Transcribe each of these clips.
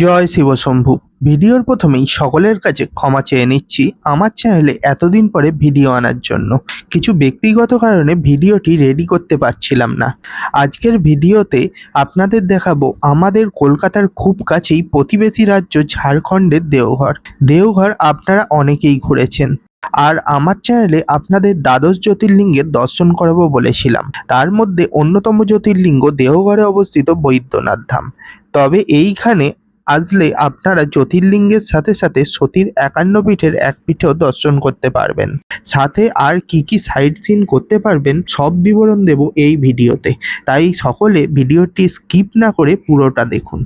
জয় শিবশম্ভু। ভিডিওর প্রথমেই সকলের কাছে ক্ষমা চেয়ে নিচ্ছি, আমার চ্যানেলে এতদিন পরে ভিডিও আনার জন্য। কিছু ব্যক্তিগত কারণে ভিডিওটি রেডি করতে পারছিলাম না। আজকের ভিডিওতে আপনাদের দেখাবো আমাদের কলকাতার খুব কাছেই প্রতিবেশী রাজ্য ঝাড়খণ্ডের দেওঘর। দেওঘর আপনারা অনেকেই ঘুরেছেন। আর আমার চ্যানেলে আপনাদের দ্বাদশ জ্যোতির্লিঙ্গের দর্শন করাবো বলেছিলাম। তার মধ্যে অন্যতম জ্যোতির্লিঙ্গ দেওঘরে অবস্থিত বৈদ্যনাথ ধাম। তবে এইখানে আসলে আপনারা জ্যোতির্লিঙ্গের সাথে সাথে সতীর একান্ন পীঠের এক পীঠেও দর্শন করতে পারবেন। সাথে আর কি কি সাইট সিন করতে পারবেন সব বিবরণ দেব এই ভিডিওতে। তাই সকলে ভিডিওটি স্কিপ না করে পুরোটা দেখুন।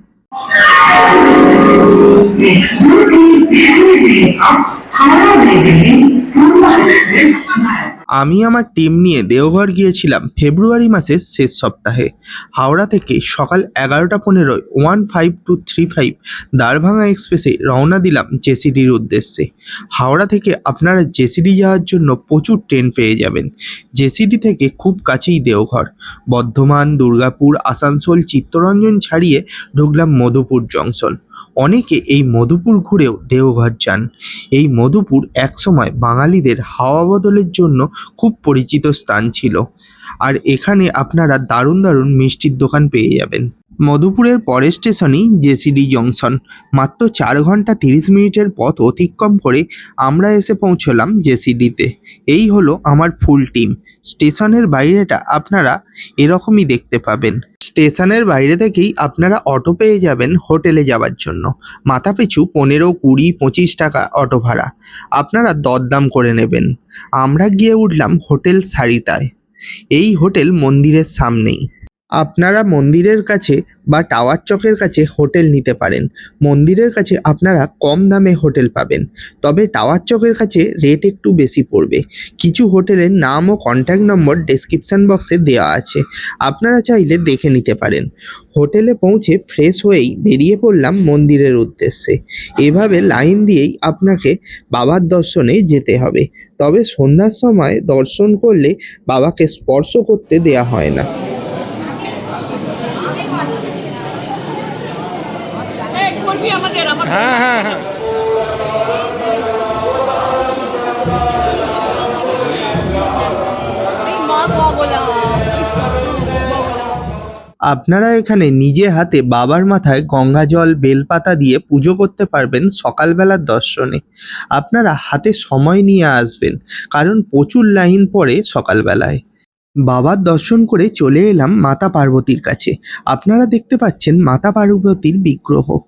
আমি আমার টিম নিয়ে দেওঘর গিয়েছিলাম ফেব্রুয়ারি মাসের শেষ সপ্তাহে। হাওড়া থেকে সকাল এগারোটা পনেরোয় one five two three five Darbhanga এক্সপ্রেসে রওনা দিলাম জেসিডির উদ্দেশ্যে। হাওড়া থেকে আপনারা জেসিডি যাওয়ার জন্য প্রচুর ট্রেন পেয়ে যাবেন। জেসিডি থেকে খুব কাছেই দেওঘর। বর্ধমান, দুর্গাপুর, আসানসোল, চিত্তরঞ্জন ছাড়িয়ে ঢুকলাম মধুপুর জংশন। অনেকে এই মধুপুর ঘুরেও দেওঘর যান। এই মধুপুর একসময় বাঙালিদের হাওয়া বদলের জন্য খুব পরিচিত স্থান ছিল। আর এখানে আপনারা দারুণ দারুণ মিষ্টির দোকান পেয়ে যাবেন। মধুপুরের পরের স্টেশনই জেসিডি জংশন। মাত্র চার ঘণ্টা তিরিশ মিনিটের পথ অতিক্রম করে আমরা এসে পৌঁছলাম জেসিডিতে। এই হলো আমার ফুল টিম। স্টেশনের বাইরেটা আপনারা এরকমই দেখতে পাবেন। স্টেশনের বাইরে থেকেই আপনারা অটো পেয়ে যাবেন হোটেলে যাওয়ার জন্য। মাথা পিছু পনেরো, কুড়ি, পঁচিশ টাকা অটো ভাড়া। আপনারা দরদাম করে নেবেন। আমরা গিয়ে উঠলাম হোটেল সারিতায়। এই হোটেল মন্দিরের সামনেই। আপনারা মন্দিরের কাছে বা টাওয়ার চকের কাছে হোটেল নিতে পারেন। মন্দিরের কাছে আপনারা কম দামে হোটেল পাবেন। তবে টাওয়ার চকের কাছে রেট একটু বেশি পড়বে। কিছু হোটেলের নাম ও কন্ট্যাক্ট নম্বর ডেসক্রিপশান বক্সে দেওয়া আছে। আপনারা চাইলে দেখে নিতে পারেন। হোটেলে পৌঁছে ফ্রেশ হয়েই বেরিয়ে পড়লাম মন্দিরের উদ্দেশ্যে। এভাবে লাইন দিয়েই আপনাকে বাবার দর্শনে যেতে হবে। তবে সন্ধ্যার সময় দর্শন করলে বাবাকে স্পর্শ করতে দেয়া হয় না এই করবি আমাদের আমার আপনারা এখানে নিজে হাতে বাবার মাথায় গঙ্গা জল, বেলপাতা দিয়ে পুজো করতে পারবেন সকালবেলার দর্শনে। আপনারা হাতে সময় নিয়ে আসবেন, কারণ প্রচুর লাইন পড়ে সকালবেলায়। বাবার দর্শন করে চলে এলাম মাতা পার্বতীর কাছে। আপনারা দেখতে পাচ্ছেন মাতা পার্বতীর বিগ্রহ।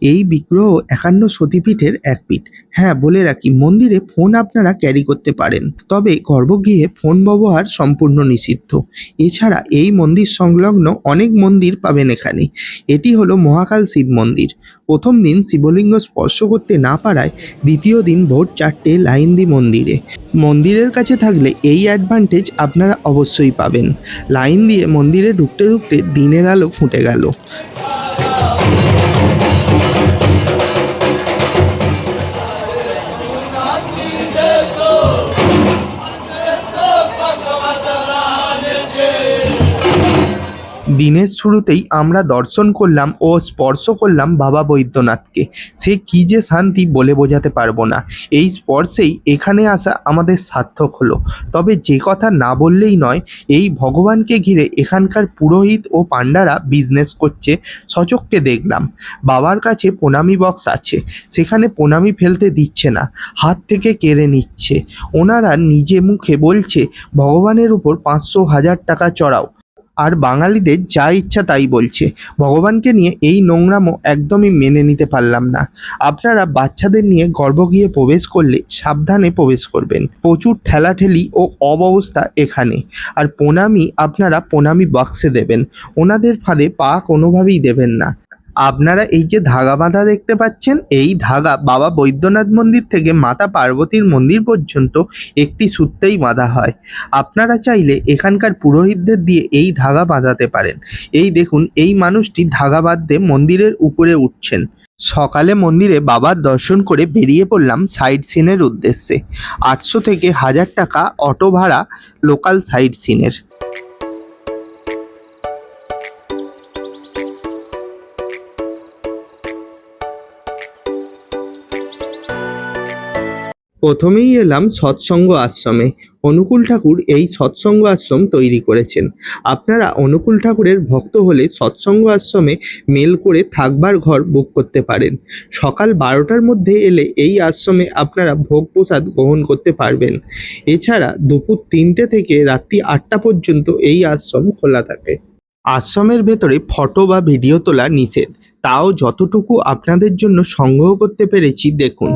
এই বিগ্রহ একান্ন সতীপীঠের এক পীঠ। হ্যাঁ বলে রাখি, মন্দিরে ফোন আপনারা ক্যারি করতে পারেন। তবে গর্ভগৃহে ফোন ব্যবহার সম্পূর্ণ নিষিদ্ধ। এছাড়া এই মন্দির সংলগ্ন অনেক মন্দির পাবেন এখানে। এটি হলো মহাকাল শিব মন্দির। প্রথম দিন শিবলিঙ্গ স্পর্শ করতে না পারায় দ্বিতীয় দিন ভোর চারটে লাইন দি মন্দিরে। মন্দিরের কাছে থাকলে এই অ্যাডভান্টেজ আপনারা অবশ্যই পাবেন। লাইন দিয়ে মন্দিরে ঢুকতে ঢুকতে দিনের আলো ফুটে গেল। দিনের শুরুতেই আমরা দর্শন করলাম ও স্পর্শ করলাম বাবা বৈদ্যনাথকে। সে কী যে শান্তি বলে বোঝাতে পারব না। এই স্পর্শেই এখানে আসা আমাদের সার্থক হলো। তবে যে কথা না বললেই নয়, এই ভগবানকে ঘিরে এখানকার পুরোহিত ও পাণ্ডারা বিজনেস করছে। সচককে দেখলাম। বাবার কাছে প্রণামী বক্স আছে। সেখানে প্রণামী ফেলতে দিচ্ছে না। হাত থেকে কেড়ে নিচ্ছে। ওনারা নিজে মুখে বলছে, ভগবানের উপর পাঁচশো হাজার টাকা চড়াও। আর বাঙালিদের যা ইচ্ছা তাই বলছে। ভগবানকে নিয়ে এই নোংরামও একদমই মেনে নিতে পারলাম না। আপনারা বাচ্চাদের নিয়ে গর্ব গিয়ে প্রবেশ করলে সাবধানে প্রবেশ করবেন। প্রচুর ঠেলাঠেলি ও অব্যবস্থা এখানে। আর প্রণামী আপনারা প্রণামী বাক্সে দেবেন। ওনাদের ফাঁদে পা কোনোভাবেই দেবেন না। আপনারা এই যে ধাগা বাঁধা দেখতে পাচ্ছেন, এই ধাগা বাবা বৈদ্যনাথ মন্দির থেকে মাতা পার্বতীর মন্দির পর্যন্ত একটি সূত্রেই বাঁধা হয়। আপনারা চাইলে এখানকার পুরোহিতদের দিয়ে এই ধাগা বাঁধাতে পারেন। এই দেখুন, এই মানুষটি ধাগা বাঁধতে মন্দিরের উপরে উঠছেন। সকালে মন্দিরে বাবার দর্শন করে বেরিয়ে পড়লাম সাইট সিনের উদ্দেশ্যে। আটশো থেকে হাজার টাকা অটো ভাড়া লোকাল সাইট সিনের। প্রথমেই এলাম সৎসঙ্গ আশ্রমে। অনুকূল ঠাকুর এই সৎসঙ্গ আশ্রম তৈরি করেছেন। আপনারা অনুকূল ঠাকুরের ভক্ত হলে সৎসঙ্গ আশ্রমে মেল করে থাকবার ঘর বুক করতে পারেন। সকাল বারোটার মধ্যে এলে এই আশ্রমে আপনারা ভোগ প্রসাদ গ্রহণ করতে পারবেন। এছাড়া দুপুর তিনটে থেকে রাত্রি আটটা পর্যন্ত এই আশ্রম খোলা থাকে। আশ্রমের ভেতরে ফটো বা ভিডিও তোলা নিষেধ। তাও যতটুকু আপনাদের জন্য সংগ্রহ করতে পেরেছি দেখুন।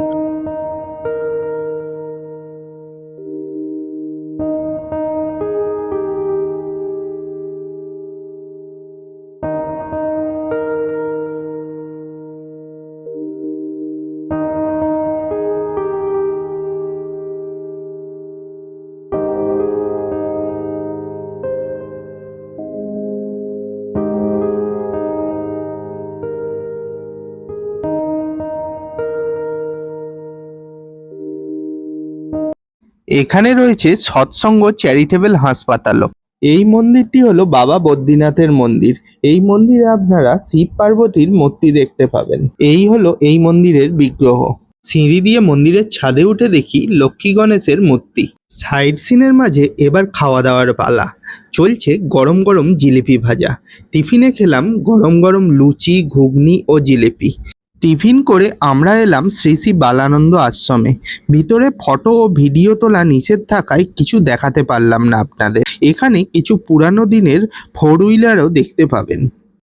এখানে রয়েছে সৎসঙ্গ চ্যারিটেবল হাসপাতালও। এই মন্দিরটি হলো বাবা বদ্রীনাথের মন্দির। এই মন্দিরে আপনারা শিব পার্বতীর মূর্তি দেখতে পাবেন। এই হলো এই মন্দিরের বিগ্রহ। সিঁড়ি দিয়ে মন্দিরের ছাদে উঠে দেখি লক্ষ্মী গণেশের মূর্তি। সাইড সিনের মাঝে এবার খাওয়া দাওয়ার পালা। চলছে গরম গরম জিলিপি ভাজা। টিফিনে খেলাম গরম গরম লুচি, ঘুগনি ও জিলিপি। টিফিন করে আমরা এলাম শ্রী শ্রী বালানন্দ আশ্রমে। ভিতরে ফটো ও ভিডিও তোলা নিষেধ থাকায় কিছু দেখাতে পারলাম না আপনাদের। এখানে কিছু পুরানো দিনের ফোর হুইলারও দেখতে পাবেন।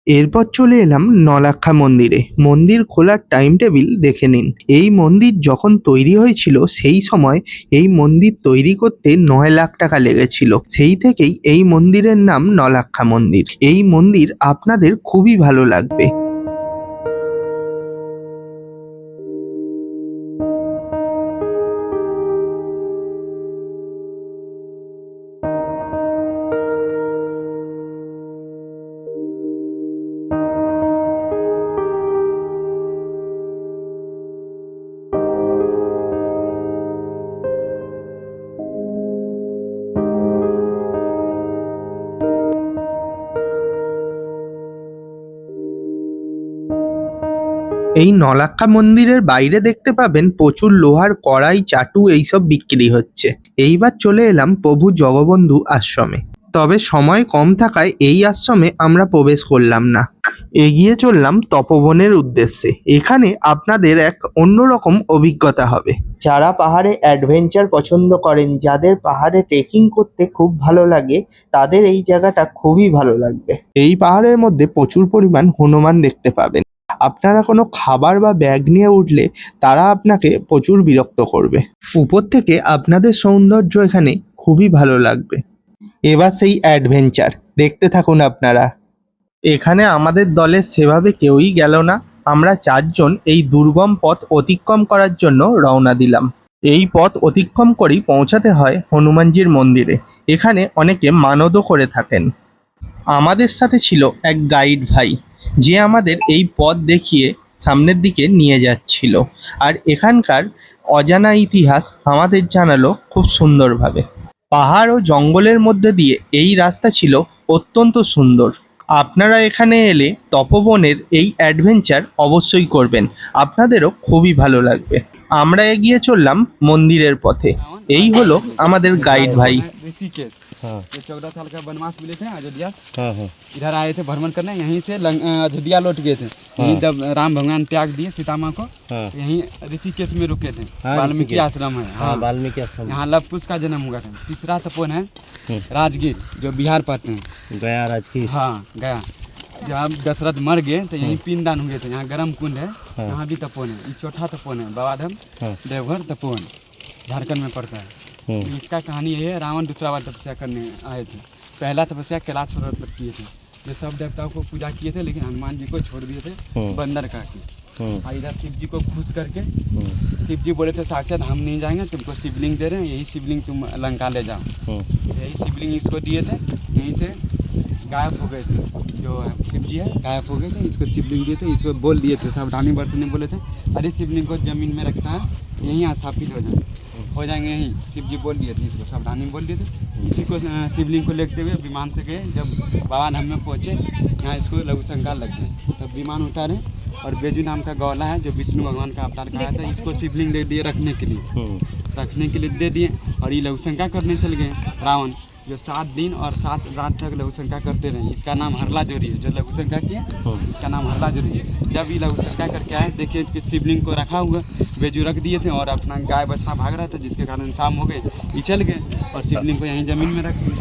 এরপর চলে এলাম নলাক্ষা মন্দিরে। মন্দির খোলার টাইম টেবিল দেখে নিন। এই মন্দির যখন তৈরি হয়েছিল সেই সময় এই মন্দির তৈরি করতে নয় লাখ টাকা লেগেছিল। সেই থেকেই এই মন্দিরের নাম নলাক্ষা মন্দির। এই মন্দির আপনাদের খুবই ভালো লাগবে। এই নলাক্কা মন্দিরের বাইরে দেখতে পাবেন প্রচুর লোহার কড়াই, চাটু এইসব বিক্রি হচ্ছে। এইবার চলে এলাম প্রভু জগবন্ধু আশ্রমে। তবে সময় কম থাকায় এই আশ্রমে আমরা প্রবেশ করলাম না। এগিয়ে চললাম তপবনের উদ্দেশ্যে। এখানে আপনাদের এক অন্যরকম অভিজ্ঞতা হবে। যারা পাহাড়ে অ্যাডভেঞ্চার পছন্দ করেন, যাদের পাহাড়ে ট্রেকিং করতে খুব ভালো লাগে, তাদের এই জায়গাটা খুবই ভালো লাগবে। এই পাহাড়ের মধ্যে প্রচুর পরিমাণ হনুমান দেখতে পাবেন। আপনারা কোনো খাবার বা ব্যাগ নিয়ে উঠলে তারা আপনাকে প্রচুর বিরক্ত করবে। উপর থেকে আপনাদের সৌন্দর্য এখানে খুবই ভালো লাগবে। এবার সেই অ্যাডভেঞ্চার, দেখতে থাকুন আপনারা। এখানে আমাদের দলে সেভাবে কেউই গেল না। আমরা চারজন এই দুর্গম পথ অতিক্রম করার জন্য রওনা দিলাম। এই পথ অতিক্রম করেই পৌঁছাতে হয় হনুমানজির মন্দিরে। এখানে অনেকে মানদও করে থাকেন। আমাদের সাথে ছিল এক গাইড ভাই। যে আমাদের এই পথ দেখিয়ে সামনের দিকে নিয়ে যাচ্ছিল। আর এখানকার অজানা ইতিহাস আমাদের জানালো খুব সুন্দরভাবে। পাহাড় ও জঙ্গলের মধ্যে দিয়ে এই রাস্তা ছিল অত্যন্ত সুন্দর। আপনারা এখানে এলে তপবনের এই অ্যাডভেঞ্চার অবশ্যই করবেন। আপনাদেরও খুবই ভালো লাগবে। আমরা এগিয়ে চললাম মন্দিরের পথে। এই হলো আমাদের গাইড ভাই। हाँ। ये चौदह साल का वनवास मिले थे अयोध्या। हाँ हाँ। इधर आए थे भ्रमण करने यहीं से अयोध्या लौट गए थे। यहीं जब राम भगवान त्याग दिए सीता माँ को हाँ। यहीं ऋषिकेश में रुके थे। हाँ, वाल्मीकि आश्रम है वाल्मीकि आश्रम। यहाँ लवकुश का जन्म हुआ था। तीसरा तपोन है। राजगीर जो बिहार पड़ते हैं गया राजकीय हाँ गया। जब दशरथ मर गए तो यहीं पिंडदान हुए थे। यहाँ गर्म कुंड है। यहाँ भी तपोन है। ये चौथा तपोन है बाबाधाम देवघर तपोन झारखंड में पड़ता है। इसका कहानी ये है रावण दूसरा बार तपस्या करने आए थे। पहला तपस्या कैलाश पर्वत पर किए थे। जो सब देवताओं को पूजा किए थे लेकिन हनुमान जी को छोड़ दिए थे हम्म। बंदर का की। हम्म, और इधर शिव जी को खुश करके हम्म, शिव जी बोले थे साक्षात हम नहीं जाएँगे तुमको शिवलिंग दे रहे हैं यही शिवलिंग तुम लंका ले जाओ। हम्म, यही शिवलिंग इसको दिए थे यहीं से गायब हो गए थे। जो शिव जी है गायब हो गए थे इसको शिवलिंग दिए थे इसको बोल दिए थे। सावधानी बरतने बोले थे अरे शिवलिंग को ज़मीन में रखता है यहीं स्थापित हो जाए। हो जाएँगे यहीं शिव जी बोल दिए थे इसको सावधानी बोल दिए थे। इसी को शिवलिंग को लेते हुए विमान से गए जब बाबा धाम में पहुँचे यहाँ इसको लघु शंका लग गए तब विमान उतारे और बेजू नाम का गौला है जो विष्णु भगवान का अवतार कहा था इसको शिवलिंग दे दिए रखने के लिए। हम्म, रखने के लिए दे दिए और ये लघुशंका करने चल गए रावण। जो सात दिन और सात रात तक लघुशंका करते रहे। इसका नाम हरला जोरी है। जो लघुशंका किया इसका नाम हरला जोरी है। जब ये लघुशंका करके आए देखिए कि शिवलिंग को रखा हुआ बेजू रख दिए थे और अपना गाय बछड़ा भाग रहा था जिसके कारण शाम हो गए ये चल गए और शिवलिंग को यहीं ज़मीन में रख दिए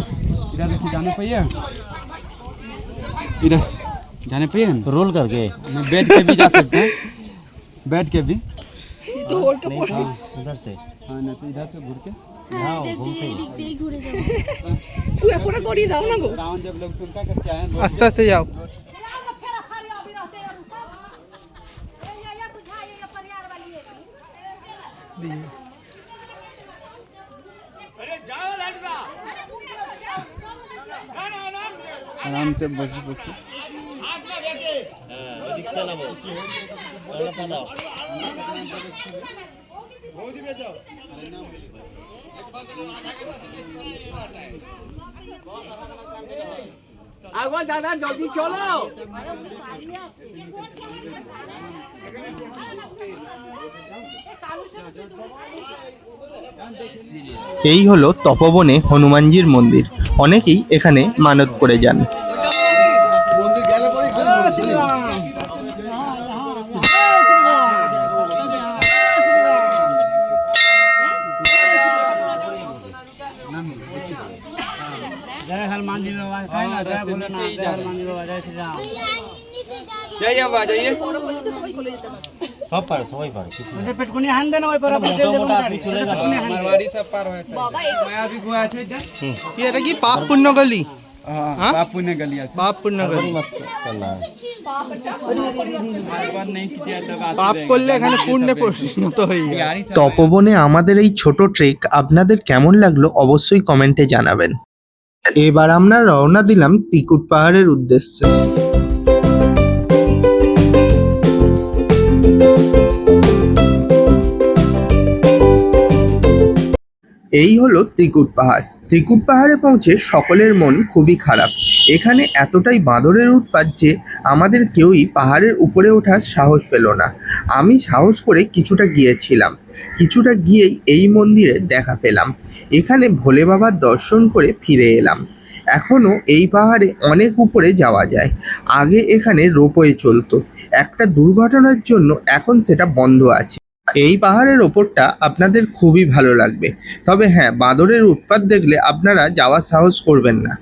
इधर देखिए जाने पाइए इधर जाने पाइए रोल करके। बैठ के भी जा सकते हैं। बैठ के भी। उधर से। हाँ नहीं तो इधर से घूर के। पूरा जाओ ना गो आस्ते से जाओ आराम से बस बस আগো দাদা জলদি চলো। এই হলো তপবনে হনুমানজির মন্দির। অনেকেই এখানে মানত করে যান। যাই আবা সব পারে সবাই পারে কিছু হান দেন ওই পারে আপনি চলে যান আমার বাড়ি সব পার বাবা এই মায়া গুয়া আছে এটা এটা কি পাপ পুণ্য গলি হ্যাঁ পাপ পুণ্য গলি আছে পাপ পুণ্য গলি করলে এখানে হয়ে তপবনে আমাদের এই ছোট ট্রেক আপনাদের কেমন লাগল অবশ্যই কমেন্টে জানাবেন। এবার আমরা রওনা দিলাম তিকুট পাহাড়ের উদ্দেশ্যে। এই হলো ত্রিকুট পাহাড়। ত্রিকুট পাহাড়ে পৌঁছে সকলের মন খুবই খারাপ। এখানে এতটাই বাঁদরের উৎপাত যে আমাদের কেউই পাহাড়ের উপরে ওঠার সাহস পেল না। আমি সাহস করে কিছুটা গিয়েছিলাম। কিছুটা গিয়েই এই মন্দিরে দেখা পেলাম। এখানে ভোলে বাবার দর্শন করে ফিরে এলাম। এখনও এই পাহাড়ে অনেক উপরে যাওয়া যায়। আগে এখানে রোপওয়ে চলতো। একটা দুর্ঘটনার জন্য এখন সেটা বন্ধ আছে। এই পাহাড়ের ওপরটা আপনাদের খুবই ভালো লাগবে। তবে হ্যাঁ বাঁদরের উৎপাত দেখলে আপনারা যাওয়ার সাহস করবেন না।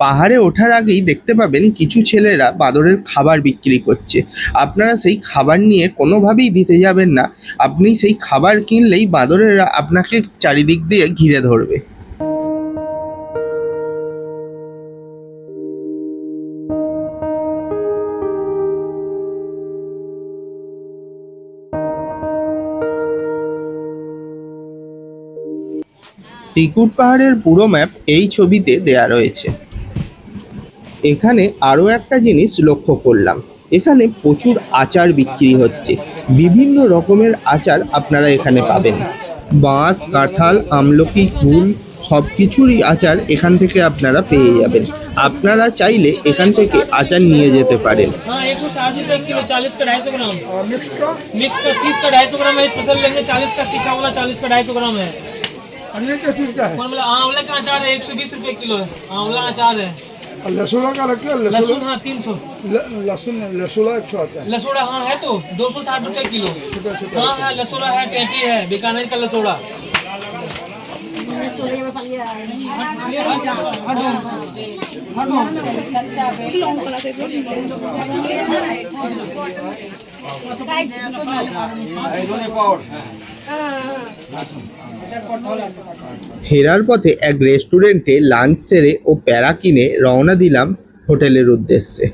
পাহাড়ে ওঠার আগেই দেখতে পাবেন কিছু ছেলেরা বাঁদরের খাবার বিক্রি করছে। আপনারা সেই খাবার নিয়ে কোনোভাবেই দিতে যাবেন না। আপনি সেই খাবার কিনলেই বাঁদরেরা আপনাকে চারিদিক দিয়ে ঘিরে ধরবে। ত্রিকুট পাহাড়ের পুরো ম্যাপ এই ছবিতে দেয়া রয়েছে এখানে আরও একটা জিনিস লক্ষ্য করলাম এখানে প্রচুর আচার বিক্রি হচ্ছে বিভিন্ন রকমের আচার আপনারা এখানে পাবেন বাঁশ কাঁঠাল আমলকি কুল সব কিছুরই আচার এখান থেকে আপনারা পেয়ে যাবেন আপনারা চাইলে এখান থেকে আচার নিয়ে যেতে পারেন हाँ एक सौ साठ रुपये किलो चालीस का ढाई सौ ग्राम मिक्स का मिक्स का तीस का ढाई सौ ग्राम है स्पेशल लेंगे चालीस का टिक्का वाला चालीस का ढाई सौ ग्राम है आंवला आंवले का अचार है एक सौ बीस रुपये किलो है। आंवला अचार है। लहसुन का रखते हैं लहसुन लहसुन हाँ तीन सौ। लहसुन लहसुन एक सौ आता है। लसोड़ा हाँ है तो दो सौ साठ रुपये किलो। हाँ हाँ लसोड़ा है टेटी है बीकानेर का लसोड़ा ফেরার পথে এক রেস্টুরেন্টে লাঞ্চ সেরে ও প্যারা কিনে রওনা দিলাম হোটেলের উদ্দেশ্যে।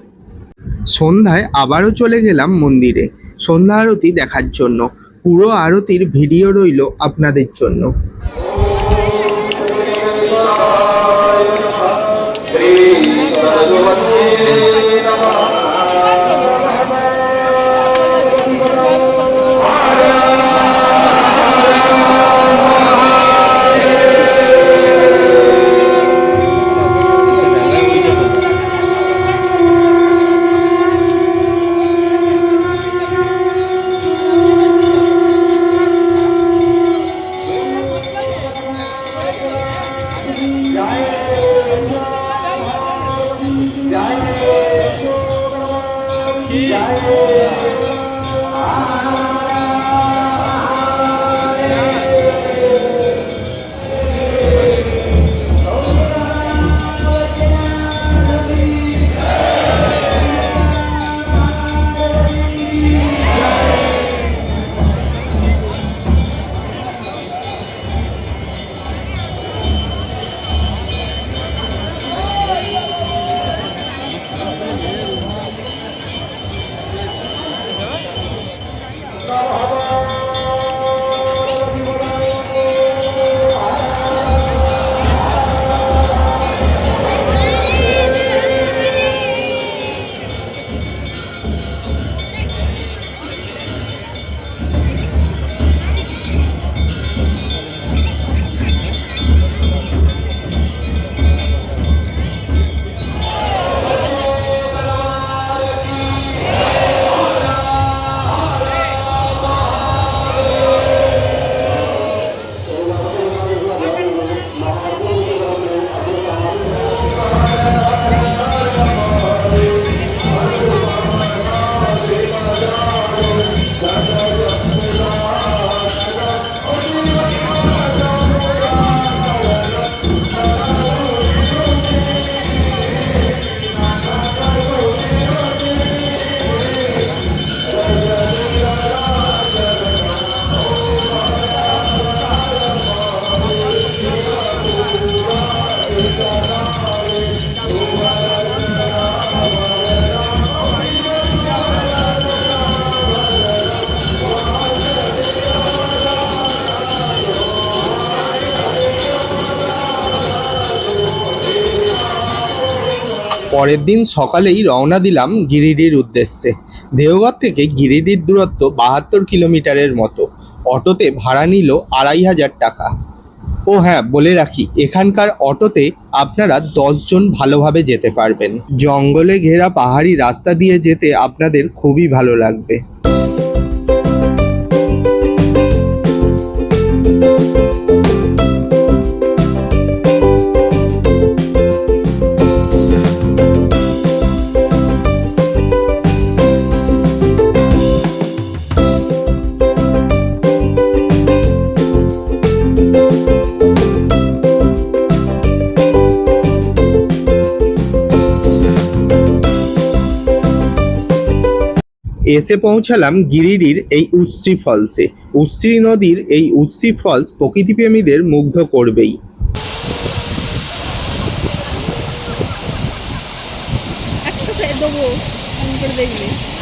সন্ধ্যায় আবারও চলে গেলাম মন্দিরে। সন্ধ্যা আরতি দেখার জন্য। পুরো আরতির ভিডিও রইল আপনাদের জন্য। Thank you. Yeah. পরের দিন সকালেই রওনা দিলাম গিরিডির উদ্দেশ্যে। দেওঘর থেকে গিরিডির দূরত্ব বাহাত্তর কিলোমিটারের মতো। অটোতে ভাড়া নিল আড়াই হাজার টাকা। ও হ্যাঁ বলে রাখি, এখানকার অটোতে আপনারা দশজন ভালোভাবে যেতে পারবেন। জঙ্গলে ঘেরা পাহাড়ি রাস্তা দিয়ে যেতে আপনাদের খুবই ভালো লাগবে। এসে পৌঁছালাম গিরিডির এই উচ্ছি ফলসে। উচ্ছ্রী নদীর এই উচ্ছি ফলস প্রকৃতিপ্রেমীদের মুগ্ধ করবেই। দেবো দেখবে।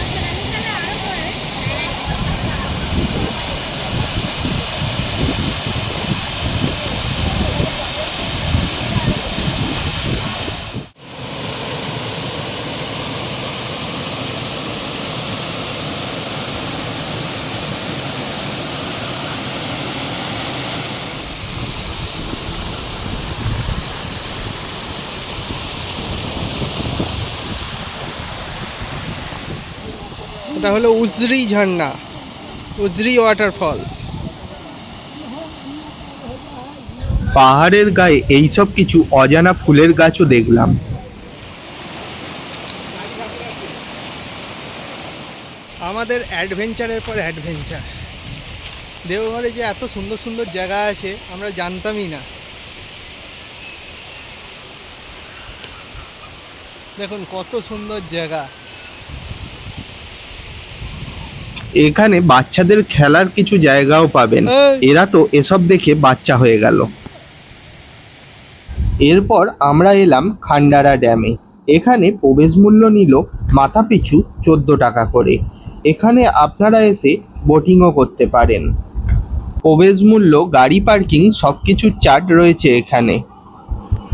এটা হলো উজরি ঝর্ণা উজরি ওয়াটারফলস পাহাড়ের গায়ে এইসব কিছু অজানা ফুলের গাছও দেখলাম। আমাদের অ্যাডভেঞ্চারের পর অ্যাডভেঞ্চার দেওঘরে যে এত সুন্দর সুন্দর জায়গা আছে আমরা জানতামই না। দেখুন কত সুন্দর জায়গা। এখানে বাচ্চাদের খেলার কিছু জায়গাও পাবেন। এরা তো এসব দেখে বাচ্চা হয়ে গেল। এরপর আমরা এলাম খান্ডারা ড্যামে। এখানে প্রবেশ মূল্য নিল মাথা পিছু চোদ্দ টাকা করে। এখানে আপনারা এসে বোটিংও করতে পারেন। প্রবেশ মূল্য গাড়ি পার্কিং সব কিছুর চার্ট রয়েছে এখানে।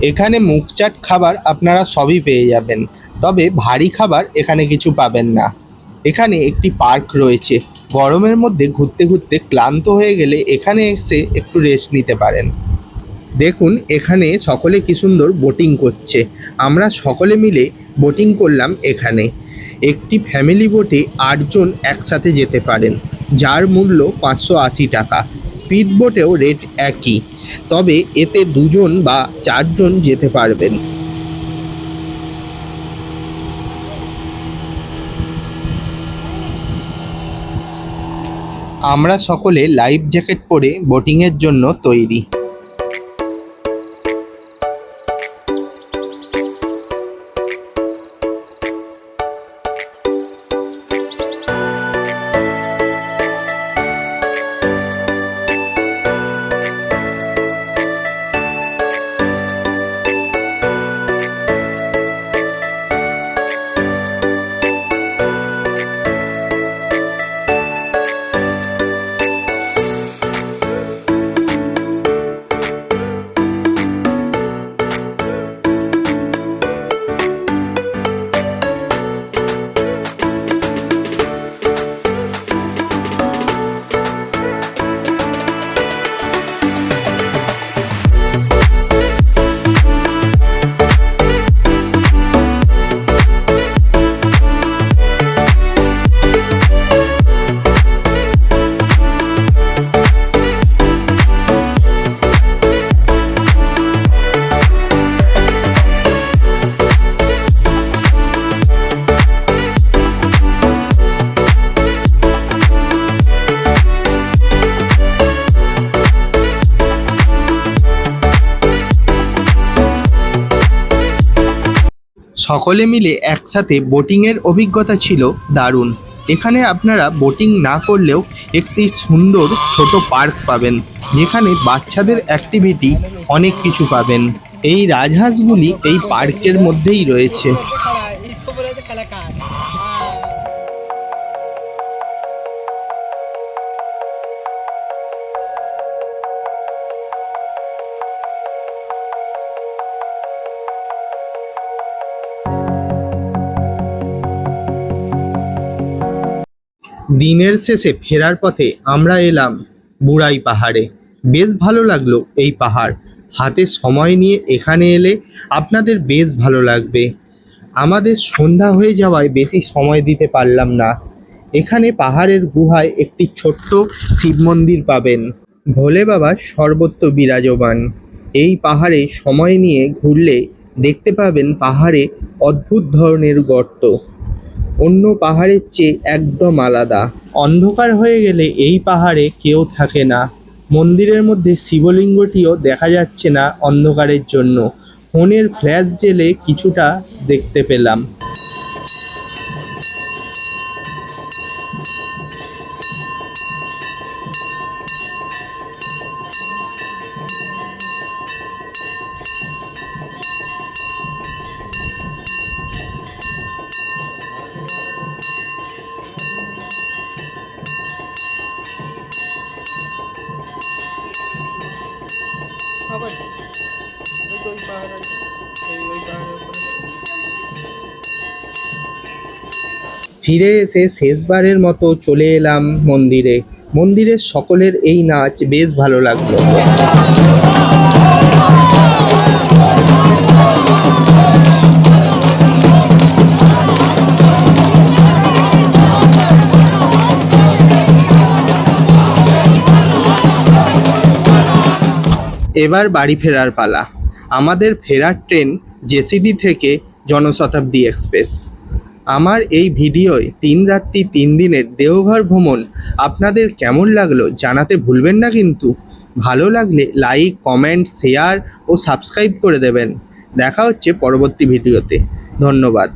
এখানে মুখ চাট খাবার আপনারা সবই পেয়ে যাবেন। তবে ভারী খাবার এখানে কিছু পাবেন না। এখানে একটি পার্ক রয়েছে। গরমের মধ্যে ঘুরতে ঘুরতে ক্লান্ত হয়ে গেলে এখানে এসে একটু রেস্ট নিতে পারেন। দেখুন, এখানে সকলে কি সুন্দর বোটিং করছে। আমরা সকলে মিলে বোটিং করলাম এখানে। একটি ফ্যামিলি বোটে আটজন একসাথে যেতে পারেন, যার মূল্য পাঁচশো আশি টাকা। স্পিড বোটেও রেট একই। তবে এতে দুজন বা চারজন যেতে পারবেন। আমরা সকলে লাইফ জ্যাকেট পরে বোটিংয়ের জন্য তৈরি। সকলে মিলে একসাথে বোটিংয়ের অভিজ্ঞতা ছিল দারুণ। এখানে আপনারা বোটিং না করলেও একটি সুন্দর ছোট পার্ক পাবেন, যেখানে বাচ্চাদের অ্যাক্টিভিটি অনেক কিছু পাবেন। এই রাজহাঁসগুলি এই পার্কের মধ্যেই রয়েছে। দিনের শেষে ফেরার পথে আমরা এলাম বুড়াই পাহাড়ে। বেশ ভালো লাগল এই পাহাড়। হাতে সময় নিয়ে এখানে এলে আপনাদের বেশ ভালো লাগবে। আমাদের সন্ধ্যা হয়ে যাওয়ায় বেশি সময় দিতে পারলাম না। এখানে পাহাড়ের গুহায় একটি ছোট্ট শিব মন্দির পাবেন। ভোলে বাবা সর্বত্র বিরাজমান। এই পাহাড়ে সময় নিয়ে ঘুরলে দেখতে পাবেন পাহাড়ে অদ্ভুত ধরনের গর্ত। অন্য পাহাড়ের চেয়ে একদম আলাদা। অন্ধকার হয়ে গেলে এই পাহাড়ে কেউ থাকে না। মন্দিরের মধ্যে শিবলিঙ্গটিও দেখা যাচ্ছে না অন্ধকারের জন্য। ফোনের ফ্ল্যাশ জেলে কিছুটা দেখতে পেলাম আবার ওই তো ওই পাহাড় আছে এই ওই পাহাড়ের উপরে ফিরে এসে শেষবারের মতো চলে এলাম মন্দিরে। মন্দিরের সকলের এই নাচ বেশ ভালো লাগল। এবার বাড়ি ফেরার পালা। আমাদের ফেরার ট্রেন জেসিডি থেকে জনশতাব্দী এক্সপ্রেস। আমার এই ভিডিওয় তিন রাত্রি তিন দিনের দেওঘর ভ্রমণ আপনাদের কেমন লাগল জানাতে ভুলবেন না কিন্তু। ভালো লাগলে লাইক, কমেন্ট, শেয়ার ও সাবস্ক্রাইব করে দেবেন। দেখা হচ্ছে পরবর্তী ভিডিওতে। ধন্যবাদ।